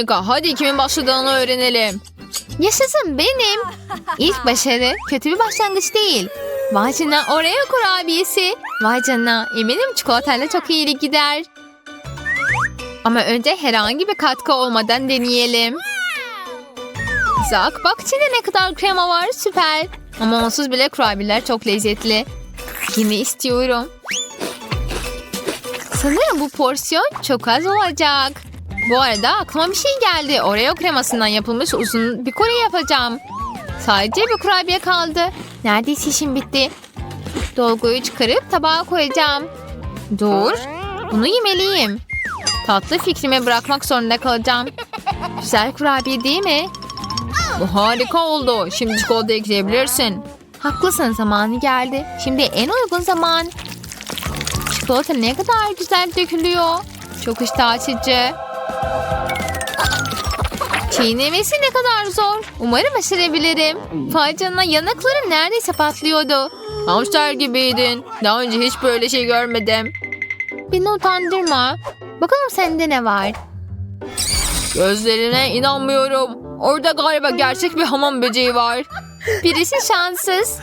Harika. Hadi kimin başladığını öğrenelim. Yaşasın benim. İlk başarı kötü bir başlangıç değil. Vay canına Oreo kurabiyesi. Vay canına eminim çikolatayla çok iyi gider. Ama önce herhangi bir katkı olmadan deneyelim. Zak bak içinde ne kadar krema var süper. Ama onsuz bile kurabiyeler çok lezzetli. Yine istiyorum. Sanırım bu porsiyon çok az olacak. Bu arada aklıma bir şey geldi. Oreo kremasından yapılmış uzun bir kore yapacağım. Sadece bir kurabiye kaldı. Neredeyse işim bitti. Dolguyu çıkarıp tabağa koyacağım. Dur. Bunu yemeliyim. Tatlı fikrime bırakmak zorunda kalacağım. Güzel kurabiye değil mi? Bu harika oldu. Şimdi çikolata ekleyebilirsin. Haklısın zamanı geldi. Şimdi en uygun zaman. Çikolata ne kadar güzel dökülüyor. Çok iştah açıcı. Çiğnemesi ne kadar zor. Umarım başarabilirim. Vay canına yanaklarım neredeyse patlıyordu. Hamster gibiydin. Daha önce hiç böyle şey görmedim. Beni utandırma. Bakalım sende ne var? Gözlerine inanmıyorum. Orada galiba gerçek bir hamam böceği var. Birisi şanssız.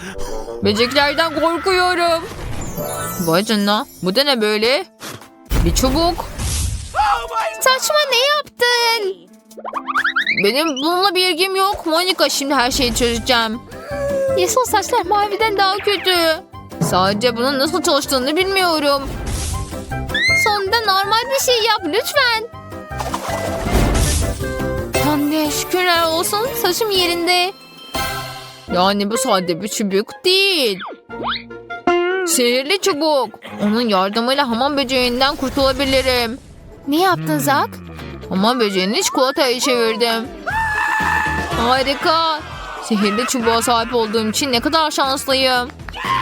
Böceklerden korkuyorum. Vay canına. Bu da ne böyle? Bir çubuk. Saçma ne yaptın? Benim bununla bir ilgim yok. Monika şimdi her şeyi çözeceğim. Yeşil saçlar maviden daha kötü. Sadece bunun nasıl çalıştığını bilmiyorum. Sonunda normal bir şey yap lütfen. Anne şükürler olsun saçım yerinde. Yani bu sadece bir çubuk değil. Sihirli çubuk. Onun yardımıyla hamam böceğinden kurtulabilirim. Ne yaptın Zak? Hamam böceğini çikolataya çevirdim. Harika. Sihirli çubuğa sahip olduğum için ne kadar şanslıyım.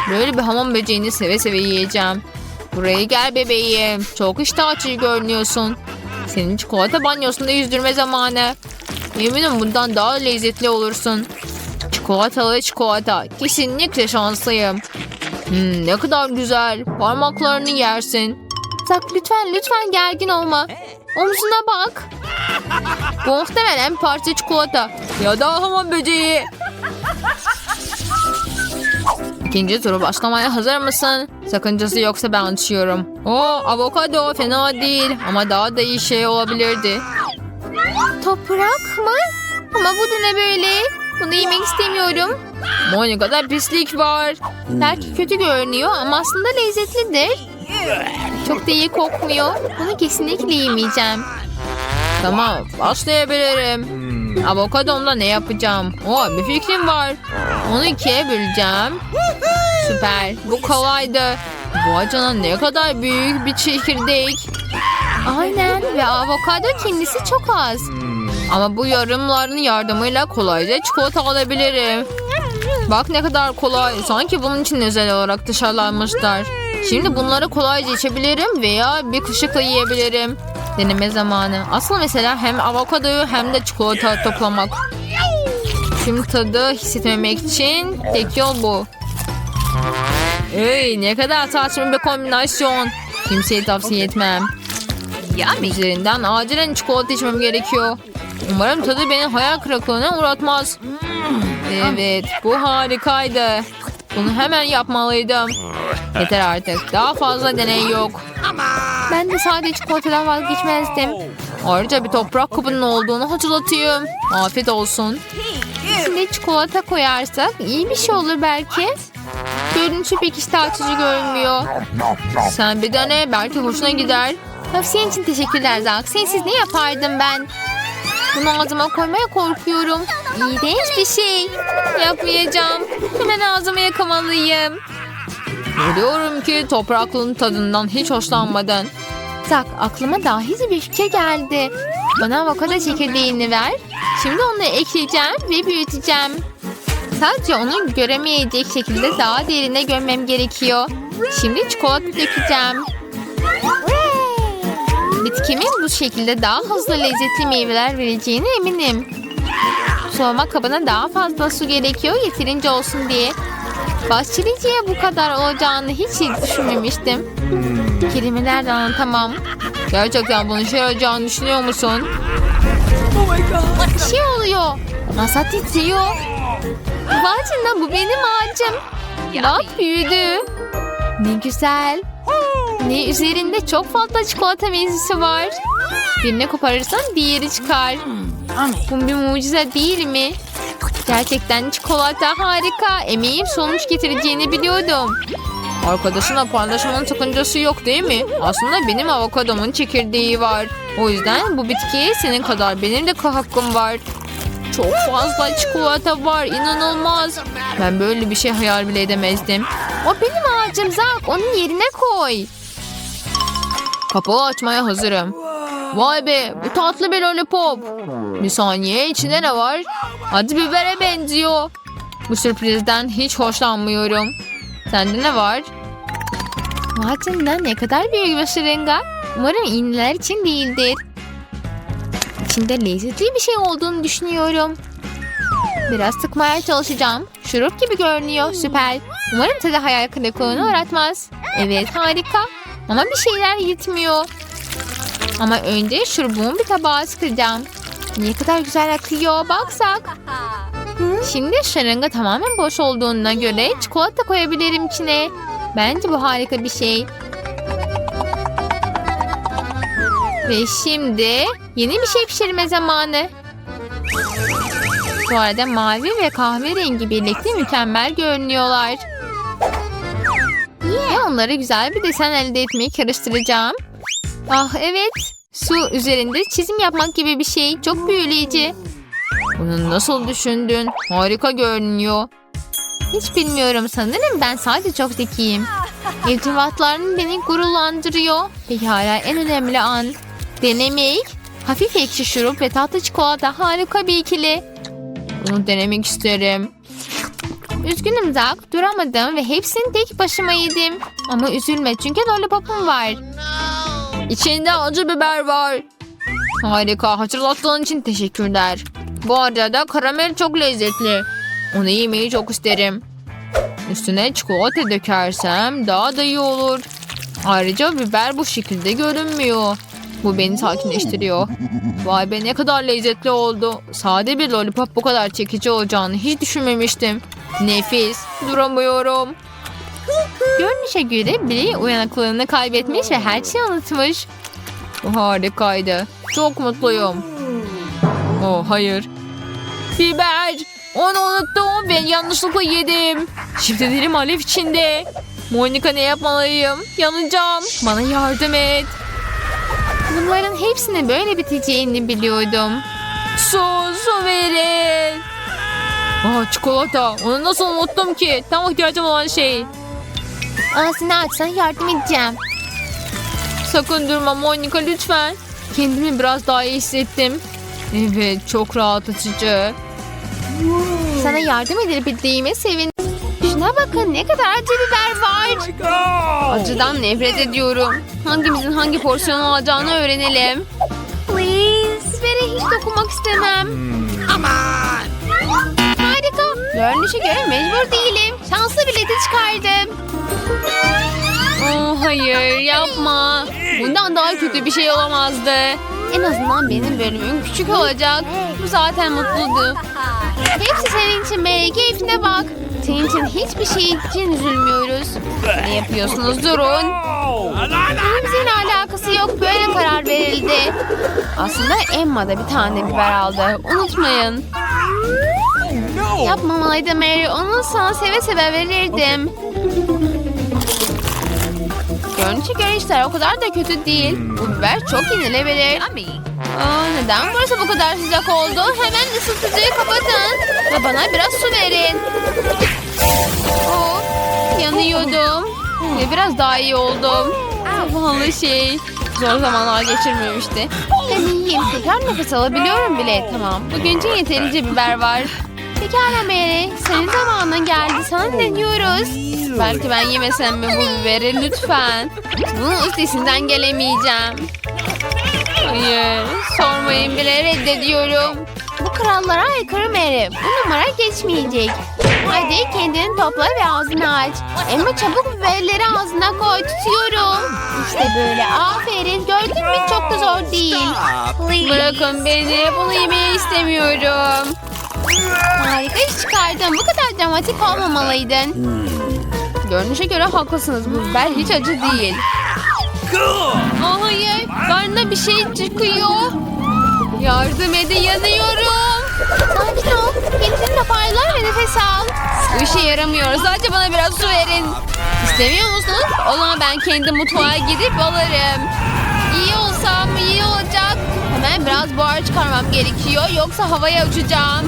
Böyle bir hamam böceğini seve seve yiyeceğim. Buraya gel bebeğim. Çok iştah görünüyorsun. Senin çikolata banyosunda yüzdürme zamanı. Eminim bundan daha lezzetli olursun. Çikolatalı çikolata. Kesinlikle şanslıyım. Hmm, ne kadar güzel. Parmaklarını yersin. Zak lütfen lütfen gergin olma. Omzuna bak. Bu muhtemelen bir parça çikolata. Ya da hamam böceği. İkinci turu başlamaya hazır mısın? Sakıncası yoksa ben açıyorum. Oo, avokado fena değil ama daha da iyi şey olabilirdi. Toprak mı? Ama bu da ne böyle? Bunu yemek istemiyorum. Monika'da pislik var. Belki kötü görünüyor ama aslında lezzetlidir. Çok da iyi kokmuyor. Bunu kesinlikle yemeyeceğim. Tamam başlayabilirim. Avokadomla ne yapacağım? Oo, bir fikrim var. Onu ikiye böleceğim. Süper. Bu kolaydı. Bu acana ne kadar büyük bir çekirdek. Aynen ve avokado kendisi çok az. Ama bu yarımların yardımıyla kolayca çikolata alabilirim. Bak ne kadar kolay. Sanki bunun için özel olarak dışarılanmışlar. Şimdi bunları kolayca içebilirim veya bir kaşıkla yiyebilirim. Deneme zamanı. Asıl mesela hem avokadoyu hem de çikolata toplamak. Tüm tadı hissetmemek için tek yol bu. Ey ne kadar saçma bir kombinasyon. Kimseye tavsiye etmem. Üzerinden acilen çikolata içmem gerekiyor. Umarım tadı beni hayal kırıklığına uğratmaz. Evet bu harikaydı. Bunu hemen yapmalıydım. Yeter artık. Daha fazla deney yok. Ben de sadece çikolatadan vazgeçmezdim. Ayrıca bir toprak kabının olduğunu hatırlatayım. Afiyet olsun. İçine çikolata koyarsak iyi bir şey olur belki. Görünüşü pek açıcı görünmüyor. Sen bir dene belki hoşuna gider. Tavsiyen için teşekkürler Zak. Sensiz ne yapardım ben? Bunu ağzıma koymaya korkuyorum. İğrenç bir şey. Yapmayacağım. Hemen ağzıma yakamalıyım. Biliyorum ki topraklının tadından hiç hoşlanmadın. Zak aklıma dahice bir fikir geldi. Bana avokado çekirdeğini ver. Şimdi onu ekleyeceğim ve büyüteceğim. Sadece onu göremeyecek şekilde daha derine gömmem gerekiyor. Şimdi çikolata dökeceğim. Bitkimin bu şekilde daha hızlı lezzetli meyveler vereceğine eminim. Soğuma kabına daha fazla su gerekiyor yeterince olsun diye. Bahçeliciye bu kadar olacağını hiç düşünmemiştim. Kelimelerle anlatamam. Gerçekten bunu şey olacağını düşünüyor musun? titriyor. Masa titriyor. Vay canına bu benim ağacım. Bak büyüdü. Ne güzel. Ne üzerinde çok fazla çikolata mezesi var. Birini koparırsan diğeri çıkar. Bu bir mucize değil mi? Gerçekten çikolata harika. Emeğim sonuç getireceğini biliyordum. Arkadaşınla paylaşmanın sakıncası yok değil mi? Aslında benim avokadomun çekirdeği var. O yüzden bu bitkiye senin kadar benim de hakkım var. Çok fazla çikolata var. inanılmaz. Ben böyle bir şey hayal bile edemezdim. O benim ağacım Zak. Onun yerine koy. Kapağı açmaya hazırım. Vay be bu tatlı bir lollipop. Bir saniye içinde ne var? Acı bibere benziyor. Bu sürprizden hiç hoşlanmıyorum. Sende ne var? Canına ne kadar büyük bir şırınga. Umarım iğneler için değildir. İçinde lezzetli bir şey olduğunu düşünüyorum. Biraz sıkmaya çalışacağım. Şurup gibi görünüyor. Süper. Umarım tadı hayal kırıklığına uğratmaz. Evet harika. Ama bir şeyler gitmiyor. Ama önce şurubumu bir tabağa sıkacağım. Ne kadar güzel akıyor baksak. Şimdi şırınga tamamen boş olduğuna göre çikolata koyabilirim içine. Bence bu harika bir şey. Ve şimdi yeni bir şey pişirme zamanı. Bu arada mavi ve kahverengi birlikte mükemmel görünüyorlar. Ve onları güzel bir desen elde etmeyi karıştıracağım. Ah evet. Su üzerinde çizim yapmak gibi bir şey. Çok büyüleyici. Bunu nasıl düşündün? Harika görünüyor. Hiç bilmiyorum sanırım ben sadece çok zekiyim. İrtibatların beni gururlandırıyor. Pekala en önemli an. Denemek. Hafif ekşi şurup ve tatlı çikolata harika bir ikili. Bunu denemek isterim. Üzgünüm Zak duramadım ve hepsini tek başıma yedim. Ama üzülme çünkü lollipopum var. İçinde acı biber var. Harika. Hatırlattığın için teşekkürler. Bu arada karamel çok lezzetli. Onu yemeyi çok isterim. Üstüne çikolata dökersem daha da iyi olur. Ayrıca biber bu şekilde görünmüyor. Bu beni sakinleştiriyor. Vay be ne kadar lezzetli oldu. Sade bir lollipop bu kadar çekici olacağını hiç düşünmemiştim. Nefis. Duramıyorum. Görünüşe göre biri uyanıklığını kaybetmiş ve her şeyi unutmuş. Harikaydı. Çok mutluyum. Oh hayır. Biber. Onu unuttum ve yanlışlıkla yedim. Şimdi dilim alev içinde. Monika ne yapmalıyım? Yanacağım. Bana yardım et. Bunların hepsini böyle biteceğini biliyordum. Su, su verin. Aa, çikolata. Onu nasıl unuttum ki? Tam ihtiyacım olan şey. Ağzını açsan yardım edeceğim. Sakın durma Monika lütfen. Kendimi biraz daha iyi hissettim. Evet çok rahatlatıcı. Sana yardım edebildiğime sevindim. Şuna bakın ne kadar acı biber var. Acıdan nefret ediyorum. Hangimizin hangi porsiyonu alacağını öğrenelim. Please. Bibere hiç dokunmak istemem. Harika. Görünüşe göre mecbur değilim. Şanslı bileti çıkardım. Oh, hayır yapma. Bundan daha kötü bir şey olamazdı. En azından benim bölümüm küçük olacak. Bu zaten mutluydu. Hepsi senin için Mary. Keyfine bak. Senin için hiçbir şey için üzülmüyoruz. Ne yapıyorsunuz durun. Benimle alakası yok. Böyle karar verildi. Aslında Emma da bir tane biber aldı. Unutmayın. Yapmamalıydım Mary. Onu sana seve seve verirdim. Görünüşe göre işler o kadar da kötü değil. Bu biber çok yenilebilir. Aa, neden burası bu kadar sıcak oldu? Hemen ısıtıcıyı kapatın. Ve bana biraz su verin. Oh, yanıyordum. Ve biraz daha iyi oldum. Zavallı şey. Zor zamanlar geçirmemişti. Ben iyiyim. Tekrar nefes alabiliyorum bile. Tamam. Bugün için yeterince biber var. Pekala Mary. Senin zamanın geldi. Sana deniyoruz. Belki ben yemesem mi bu biberi lütfen. Bunun üstesinden gelemeyeceğim. Hayır. Sormayın bile reddediyorum. Bu krallara aykırı Mary. Bu numara geçmeyecek. Hadi kendini topla ve ağzını aç. Emma çabuk biberleri ağzına koy. Tutuyorum. İşte böyle. Aferin. Gördün mü? Çok da zor değil. Bırakın beni. Bunu yemeyi istemiyorum. Harika iş çıkardın. Bu kadar dramatik olmamalıydın. Görünüşe göre haklısınız. Bu biber hiç acı değil. Aa, hayır. Karnına bir şey çıkıyor. Yardım edin yanıyorum. Sakin ol. Kendini toparlar ve nefes al. Bu işe yaramıyor. Sadece bana biraz su verin. İstemiyor musunuz? O zaman ben kendi mutfağa gidip alırım. İyi olsam iyi olacak. Hemen biraz buhar çıkarmam gerekiyor. Yoksa havaya uçacağım.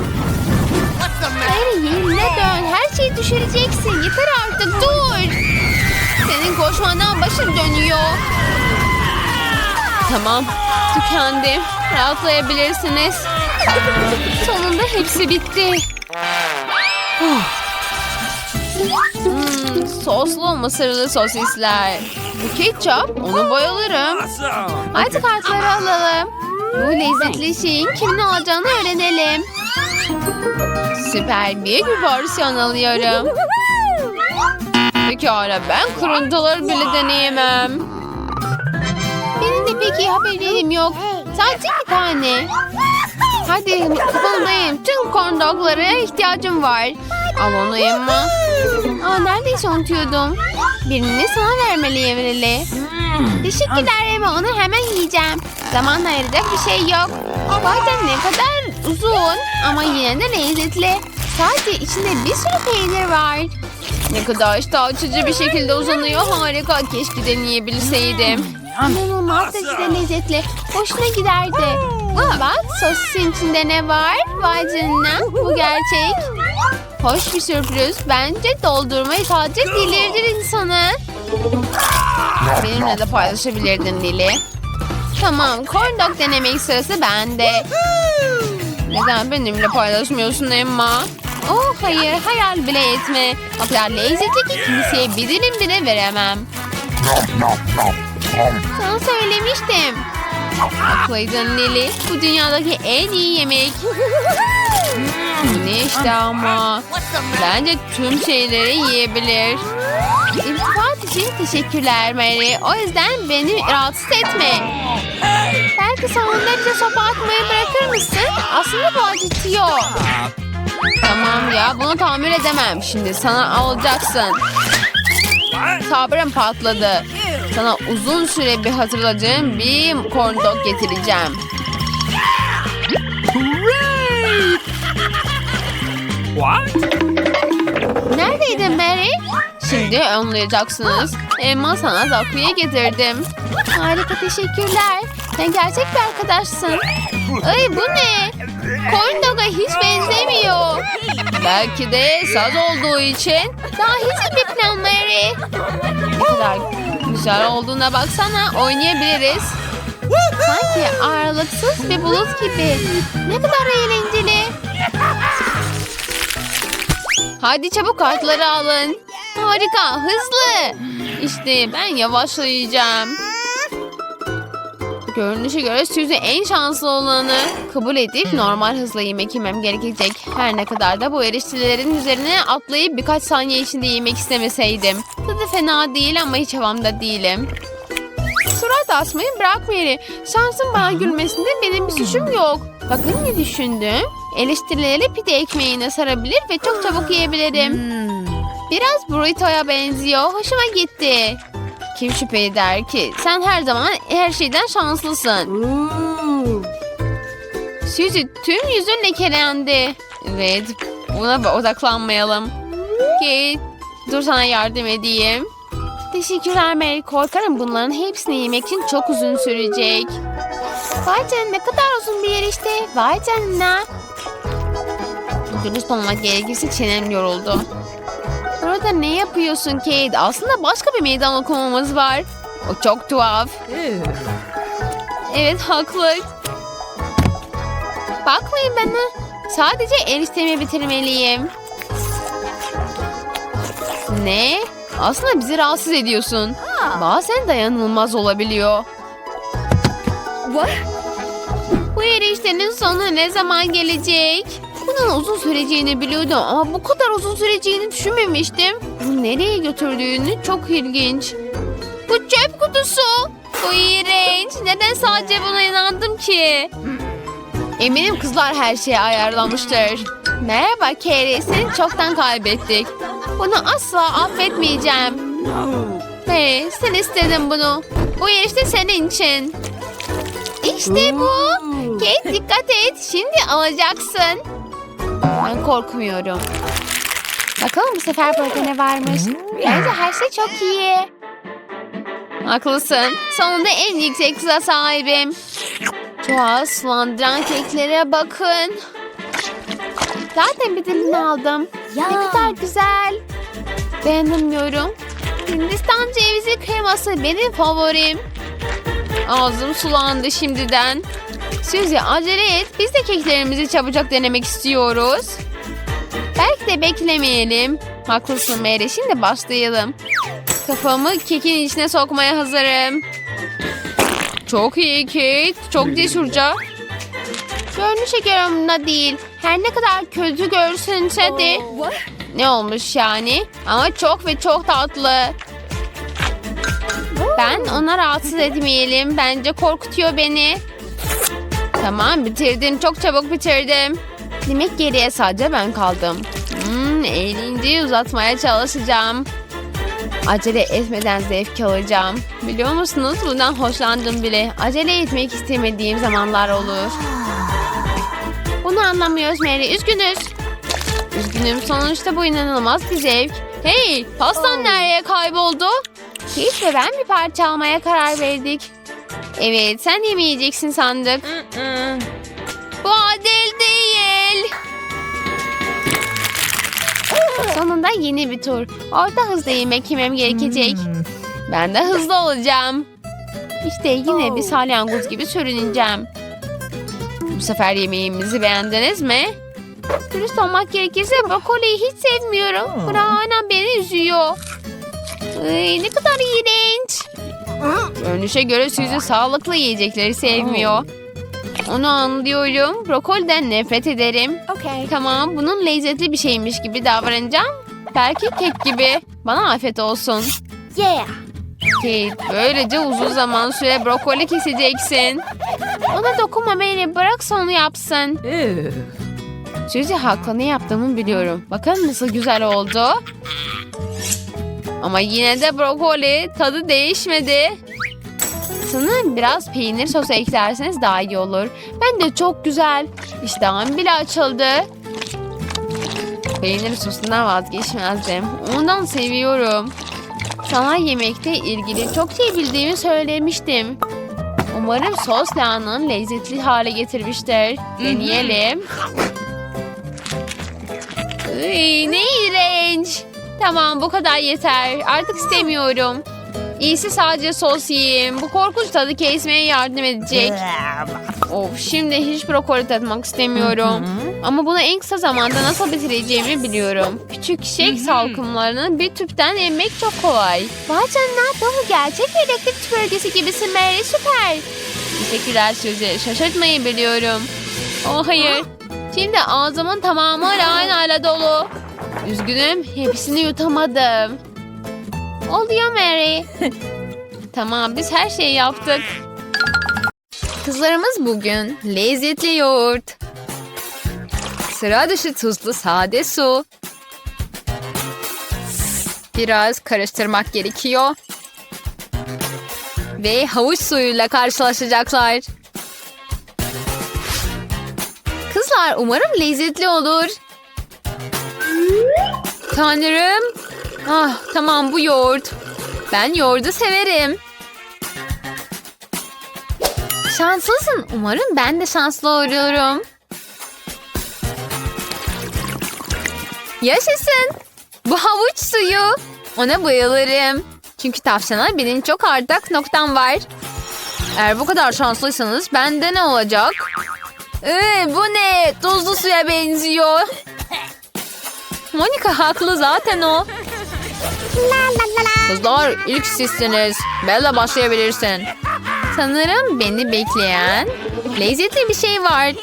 Hayır yerine dön. Her şeyi düşüreceksin. Yeter artık dur. Senin koşmandan başım dönüyor. Tamam. Tükendim. Rahatlayabilirsiniz. Sonunda hepsi bitti. Hmm, soslu mısırlı sosisler. Bu ketçap, onu bayılırım. Hadi kartları alalım. Bu lezzetli şeyin kimin olacağını öğrenelim. Süper bir porsiyon alıyorum. Pekala ben kırıntıları bile deneyemem. Benim de pek iyi yok. Sadece bir tane. Hadi kapındayım. Tüm corn doglara ihtiyacım var. Al onu Emma. Aa, neredeyse unutuyordum. Birini sana vermeliyim Lili. Teşekkürler Emma. Onu hemen yiyeceğim. Zaman ayıracak bir şey yok. Bazen ne kadar uzun ama yine de lezzetli. Sadece içinde bir sürü peynir var. Ne kadar iştah açıcı bir şekilde uzanıyor. Harika. Keşke deneyebilseydim. İnanılmaz derecede lezzetli. Hoşuna giderdi. Bak sosisin içinde ne var? Vay canına. Bu gerçek. Hoş bir sürpriz. Bence doldurmayı sadece delirdir insanı. Benimle de paylaşabilirdin Lili. Tamam corn dog denemek sırası bende. Neden benimle paylaşmıyorsun Emma? Oh hayır hayal bile etme. O kadar lezzetli ki kimseye bir dilim bile veremem. Sana söylemiştim. Haklıydın Lili. Bu dünyadaki en iyi yemek. Bu ne işte ama. Bence tüm şeyleri yiyebilir. İltifat için teşekkürler Mary. O yüzden beni rahatsız etme. Sonunda bize sopa atmayı bırakır mısın? Aslında bu acıtıyor. Tamam ya bunu tamir edemem. Şimdi sana alacaksın. Sabrım patladı. Sana uzun süre bir hatırladığım bir corn dog getireceğim. Neredeydin Mary? Şimdi anlayacaksınız. Emma sana takviye getirdim. Harika teşekkürler. Sen gerçek bir arkadaşsın. Ay bu ne? Corn dog'a hiç benzemiyor. Belki de saz olduğu için Daha hiç bir plan Mary. ne kadar güzel olduğuna baksana oynayabiliriz. Sanki ağırlıksız bir bulut gibi. Ne kadar eğlenceli. Hadi çabuk kartları alın. Harika hızlı. İşte ben yavaşlayacağım. Görünüşe göre Suzy en şanslı olanı kabul edip normal hızla yemek yemem gerekecek. Her ne kadar da bu eriştelerin üzerine atlayıp birkaç saniye içinde yemek istemeseydim. Tadı fena değil ama hiç havamda değilim. Surat asmayı bırak Mary. Şansın bana gülmesinde benim bir suçum yok. Bakın ne düşündüm. Eleştirileri pide ekmeğine sarabilir ve çok çabuk yiyebilirim. Biraz burrito'ya benziyor. Hoşuma gitti. Kim şüphe eder ki? Sen her zaman her şeyden şanslısın. Suzy tüm yüzün lekelendi. Evet buna odaklanmayalım. Kate dur sana yardım edeyim. Teşekkürler Mary. Korkarım bunların hepsini yemek için çok uzun sürecek. Vay canına ne kadar uzun bir yer işte. Vay canına. Dürüst olmak gerekirse çenem yoruldu. Burada ne yapıyorsun Kate? Aslında başka bir meydan okumamız var. O çok tuhaf. Evet haklı. Bakmayın bana. Sadece eriştemi bitirmeliyim. Ne? Aslında bizi rahatsız ediyorsun. Bazen dayanılmaz olabiliyor. Bu eriştenin sonu ne zaman gelecek? Bunun uzun süreceğini biliyordum ama bu kadar uzun süreceğini düşünmemiştim. Bu nereye götürdüğünü çok ilginç. Bu çöp kutusu. Bu iğrenç. Neden sadece buna inandım ki? Eminim kızlar her şeye ayarlamıştır. Merhaba Carrie, seni çoktan kaybettik. Bunu asla affetmeyeceğim. Hey, sen istedin bunu. Bu yarışta senin için. İşte bu. Kate dikkat et. Şimdi alacaksın. Ben korkmuyorum. Bakalım bu sefer burada ne varmış. Bence her şey çok iyi. Haklısın. Sonunda en yüksek hıza sahibim. Çoğal sulandıran keklere bakın. Zaten bir dilini aldım. Ne kadar güzel. Beğenmiyorum. Hindistan cevizi kreması benim favorim. Ağzım sulandı şimdiden. Suzy acele et. Biz de keklerimizi çabucak denemek istiyoruz. Belki de beklemeyelim. Haklısın Mary. Şimdi başlayalım. Kafamı kekin içine sokmaya hazırım. Çok iyi Kate. Çok cesurca. Görünüşe göre umurumda değil. Her ne kadar kötü görsünse de. Ne olmuş yani? Ama çok ve çok tatlı. Ben ona rahatsız etmeyelim. Bence korkutuyor beni. Tamam bitirdim. Çok çabuk bitirdim. Demek geriye sadece ben kaldım. Hmm, eğlenceyi uzatmaya çalışacağım. Acele etmeden zevk alacağım. Biliyor musunuz bundan hoşlandım bile. Acele etmek istemediğim zamanlar olur. Bunu anlamıyoruz Mary. Üzgünüz. Üzgünüm. Sonuçta bu inanılmaz bir zevk. Hey, pastan nereye kayboldu? Kate ve ben bir parça almaya karar verdik. Evet, sen yemeyeceksin sandık. Bu adil değil. Sonunda yeni bir tur. Orta hızda yemek yemem gerekecek. Ben de hızlı olacağım. İşte yine bir salyangoz gibi sürüneceğim. Bu sefer yemeğimizi beğendiniz mi? Dürüst olmak gerekirse brokoliyi hiç sevmiyorum. Bırak beni üzüyor. Ay, ne kadar iğrenç. Görünüşe göre Suzy sağlıklı yiyecekleri sevmiyor. Onu anlıyorum. Brokoliden nefret ederim. Okay. Tamam bunun lezzetli bir şeymiş gibi davranacağım. Belki kek gibi. Bana afiyet olsun. Yeah. Kate böylece uzun zaman süre brokoli keseceksin. Ona dokunma Mary bırak onu yapsın. Suzy haklı ne yaptığımı biliyorum. Bakın nasıl güzel oldu. Ama yine de brokoli tadı değişmedi. Sanırım biraz peynir sosu eklerseniz daha iyi olur. Ben de çok güzel. İştahım bile açıldı. Peynir sosundan vazgeçmezdim. Ondan seviyorum. Sana yemekte ilgili çok şey bildiğimi söylemiştim. Umarım sos lahananı lezzetli hale getirmiştir. Deneyelim. Iy, ne iğrenç. Tamam bu kadar yeter. Artık istemiyorum. İyisi sadece sos yiyeyim. Bu korkunç tadı kesmeye yardım edecek. Of şimdi hiç brokoli tatmak istemiyorum. Ama bunu en kısa zamanda nasıl bitireceğimi biliyorum. Küçük şek salkımlarını bir tüpten emmek çok kolay. Vay canına bu gerçek bir elektrik süpürgesi gibisin Mary süper. Teşekkürler Suzy. Şaşırtmayı biliyorum. Oh hayır. Şimdi ağzımın tamamı lahanayla dolu. Üzgünüm hepsini yutamadım. Oluyor Mary. tamam biz her şeyi yaptık. Kızlarımız bugün lezzetli yoğurt. Sıra dışı tuzlu sade su. Biraz karıştırmak gerekiyor. Ve havuç suyuyla karşılaşacaklar. Kızlar umarım lezzetli olur. Tanrım. Ah tamam bu yoğurt. Ben yoğurdu severim. Şanslısın. Umarım ben de şanslı olurum. Yaşasın. Bu havuç suyu. Ona bayılırım. Çünkü tavşana benim çok ortak noktam var. Eğer bu kadar şanslıysanız bende ne olacak? Ee, bu ne? Tuzlu suya benziyor. Monica haklı zaten o. Kızlar ilk sizsiniz. Bella başlayabilirsin. Sanırım beni bekleyen lezzetli bir şey var.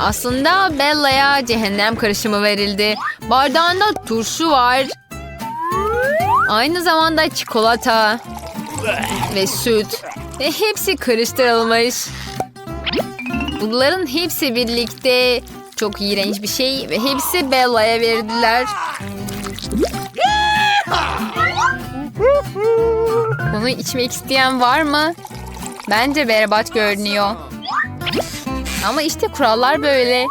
Aslında Bella'ya cehennem karışımı verildi. Bardağında turşu var. Aynı zamanda çikolata ve süt. Ve hepsi karıştırılmış. Bunların hepsi birlikte çok iğrenç bir şey ve hepsi Bella'ya verdiler. Bunu içmek isteyen var mı? Bence berbat görünüyor. Ama işte kurallar böyle.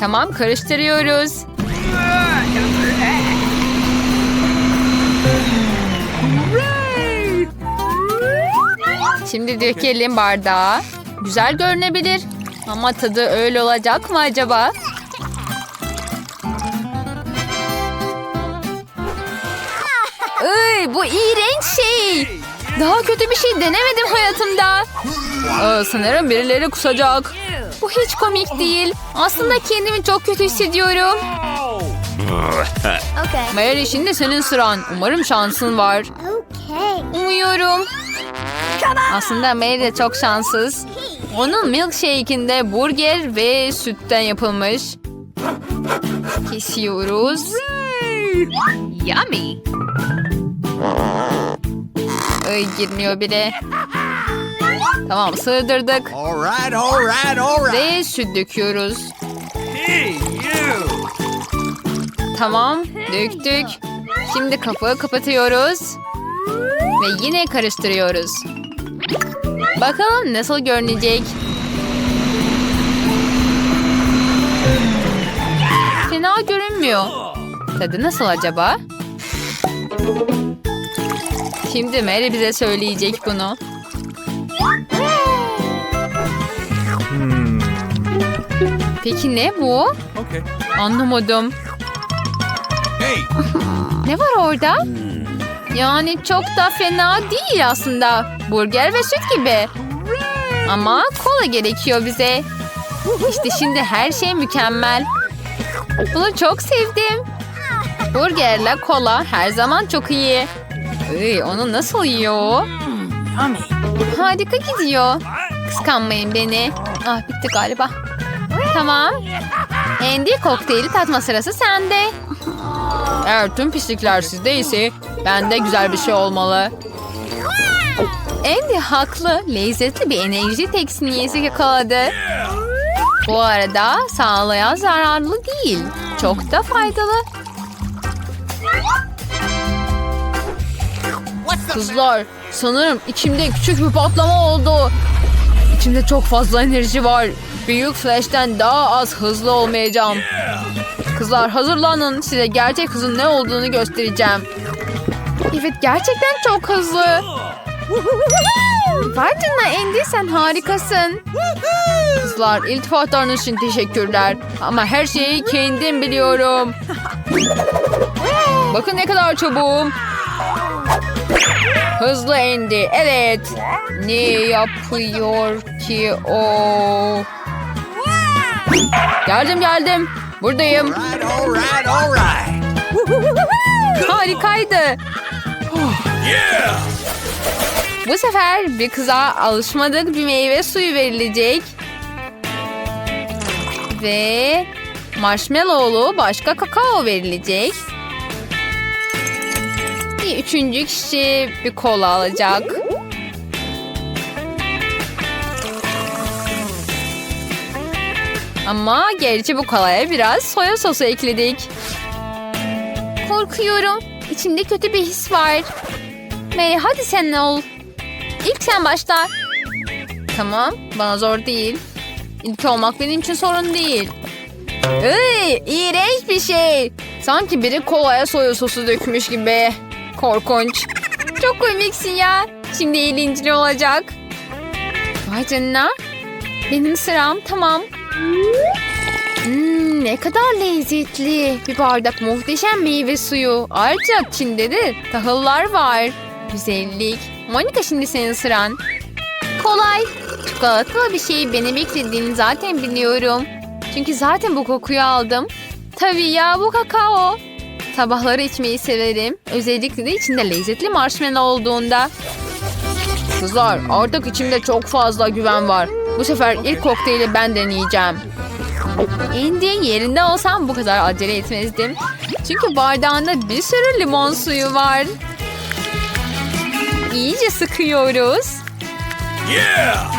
Tamam karıştırıyoruz. Şimdi dökelim bardağa. Güzel görünebilir. Ama tadı öyle olacak mı acaba? İğrenç şey. Daha kötü bir şey denemedim hayatımda. Aa, sanırım birileri kusacak. Bu hiç komik değil. Aslında kendimi çok kötü hissediyorum. Okay. Mary şimdi senin sıran. Umarım şansın var. Okay. Umuyorum. Aslında Mary de çok şanssız. Onun milkshake'inde burger ve sütten yapılmış. Kesiyoruz. Yummy. Ay girmiyor bile. Tamam sığdırdık. All right, all right, all right. Ve süt döküyoruz. Hey, you. Tamam döktük. Şimdi kapağı kapatıyoruz. Ve yine karıştırıyoruz. Bakalım nasıl görünecek. Fena görünmüyor. Tadı nasıl acaba? Şimdi Mary bize söyleyecek bunu. Peki ne bu? Okay. Anlamadım. Hey, Ne var orada? Yani çok da fena değil aslında. Burger ve süt gibi. Ama kola gerekiyor bize. İşte şimdi her şey mükemmel. Bunu çok sevdim. Burgerle kola her zaman çok iyi. Iy, onu nasıl yiyor? Harika gidiyor. Kıskanmayın beni. Ah bitti galiba. Tamam. Andy kokteyli tatma sırası sende. Eğer tüm pislikler sizdeyse bende güzel bir şey olmalı. Andy haklı. Lezzetli bir enerji teksiniyesi yakaladı. Bu arada sağlığa zararlı değil. Çok da faydalı. Kızlar sanırım içimde küçük bir patlama oldu. İçimde çok fazla enerji var. Büyük Flash'ten daha az hızlı olmayacağım. Kızlar hazırlanın. Size gerçek hızın ne olduğunu göstereceğim. Evet gerçekten çok hızlı. Vay canına Andy sen harikasın. Kızlar iltifatlarınız için teşekkürler. Ama her şeyi kendim biliyorum. Bakın ne kadar çabuğum. Hızlı Andy. Evet. Ne yapıyor ki o? Geldim geldim. Buradayım. Harikaydı. Bu sefer bir kıza alışmadık bir meyve suyu verilecek. Ve marshmallowlu başka kakao verilecek. Bir üçüncü kişi bir kola alacak. Ama gerçi bu kolaya biraz soya sosu ekledik. Korkuyorum. İçimde kötü bir his var. Mary hadi sen ne ol. İlk sen başla. Tamam bana zor değil. İlk olmak benim için sorun değil. Iy, iğrenç bir şey. Sanki biri kolaya soya sosu dökmüş gibi. Korkunç. Çok komiksin ya. Şimdi eğlenceli olacak. Vay canına. Benim sıram tamam. Hmm, ne kadar lezzetli. Bir bardak muhteşem meyve suyu. Ayrıca içinde de tahıllar var. Güzellik. Monika şimdi senin sıran. Kolay. Çikolatalı bir şey beni beklediğini zaten biliyorum. Çünkü zaten bu kokuyu aldım. Tabii ya bu kakao. Sabahları içmeyi severim. Özellikle de içinde lezzetli marshmallow olduğunda. Kızlar artık içimde çok fazla güven var. Bu sefer ilk kokteyli ben deneyeceğim. Indi yerinde olsam bu kadar acele etmezdim. Çünkü bardağında bir sürü limon suyu var. İyice sıkıyoruz. Yeah!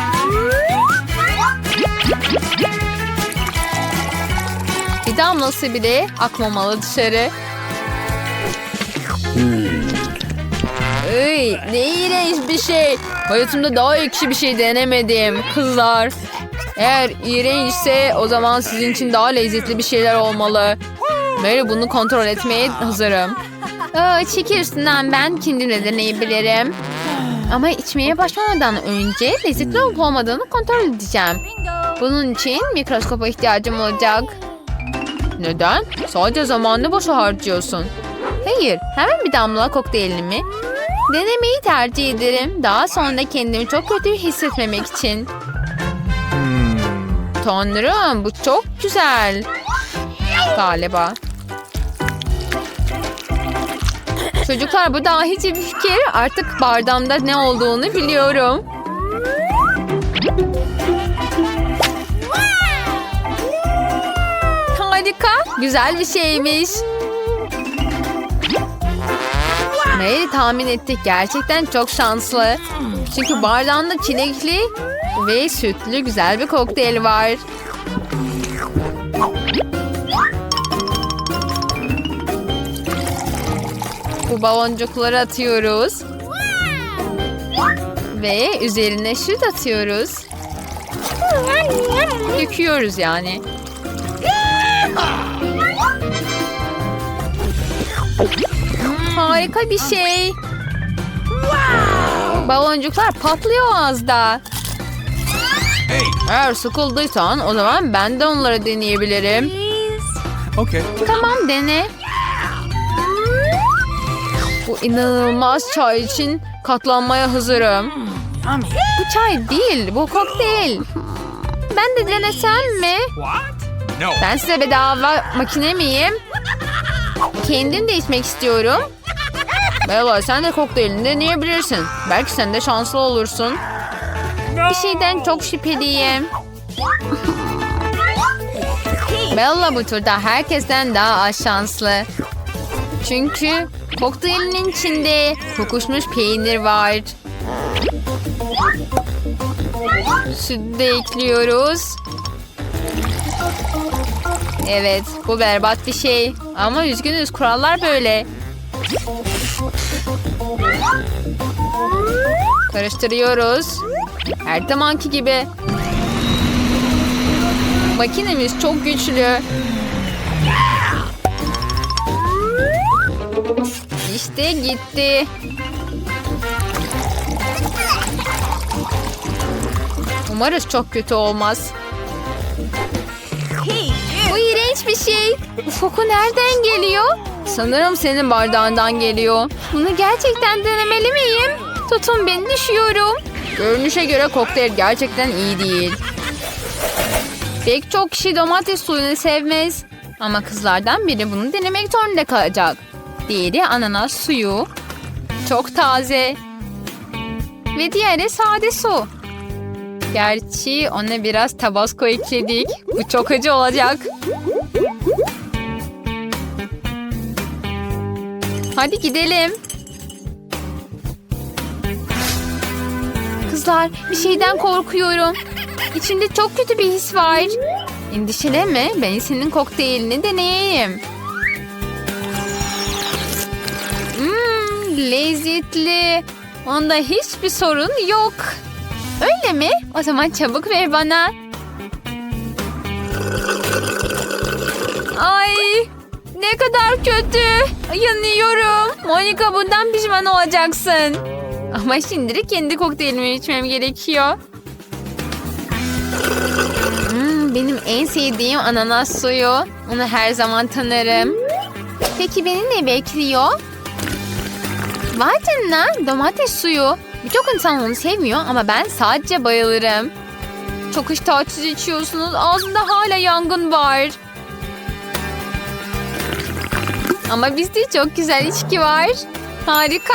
Bir damlası bile akmamalı dışarı. Iy, ne iğrenç bir şey. Hayatımda daha ekşi bir şey denemedim kızlar. Eğer iğrençse o zaman sizin için daha lezzetli bir şeyler olmalı. Mary bunu kontrol etmeye hazırım. Aa, çekil üstünden ben kendim de deneyebilirim. Ama içmeye başlamadan önce lezzetli olup olmadığını kontrol edeceğim. Bunun için mikroskopa ihtiyacım olacak. Neden? Sadece zamanını boşa harcıyorsun. Hayır, hemen bir damla kokteylimi denemeyi tercih ederim. Daha sonra kendimi çok kötü hissetmemek için. Tanrım, bu çok güzel. Galiba. Çocuklar bu dahice bir fikir. Artık bardağımda ne olduğunu biliyorum. Harika. Güzel bir şeymiş. Mary tahmin ettik. Gerçekten çok şanslı. Çünkü bardağında çilekli ve sütlü güzel bir kokteyl var. Bu baloncukları atıyoruz. Ve üzerine süt atıyoruz. Döküyoruz yani. Harika bir şey. Baloncuklar patlıyor ağızda. Eğer sıkıldıysan o zaman ben de onları deneyebilirim. Okay. Tamam dene. Bu inanılmaz çay için katlanmaya hazırım. Bu çay değil, bu kokteyl. Ben de denesem mi? Ben size bedava makine miyim? Kendim de içmek istiyorum. Bella sen de kokteylini deneyebilirsin. Belki sen de şanslı olursun. Bir şeyden çok şüpheliyim. Bella bu turda herkesten daha az şanslı. Çünkü kokteylin içinde kokuşmuş peynir var. Sütü de ekliyoruz. Evet, bu berbat bir şey. Ama üzgünüz, kurallar böyle. Karıştırıyoruz. Her zamanki gibi. Makinemiz çok güçlü. İşte gitti. Umarız çok kötü olmaz. Bir şey. Bu koku nereden geliyor? Sanırım senin bardağından geliyor. Bunu gerçekten denemeli miyim? Tutun beni düşüyorum. Görünüşe göre kokteyl gerçekten iyi değil. Pek çok kişi domates suyunu sevmez. Ama kızlardan biri bunu denemek zorunda kalacak. Diğeri ananas suyu. Çok taze. Ve diğeri sade su. Gerçi ona biraz tabasco ekledik. Bu çok acı olacak. Hadi gidelim. Kızlar bir şeyden korkuyorum. İçinde çok kötü bir his var. Endişelenme ben senin kokteylini deneyeyim. Mmm lezzetli. Onda hiçbir sorun yok. Öyle mi? O zaman çabuk ver bana. Ay ne kadar kötü. Yanıyorum. Monika bundan pişman olacaksın. Ama şimdilik kendi kokteylimi içmem gerekiyor. Hmm, benim en sevdiğim ananas suyu. Onu her zaman tanırım. Peki beni ne bekliyor? Vay domates suyu. Birçok insan onu sevmiyor ama ben sadece bayılırım. Çok iştahsız içiyorsunuz. Ağzında hala yangın var. Ama bizde çok güzel içki var. Harika.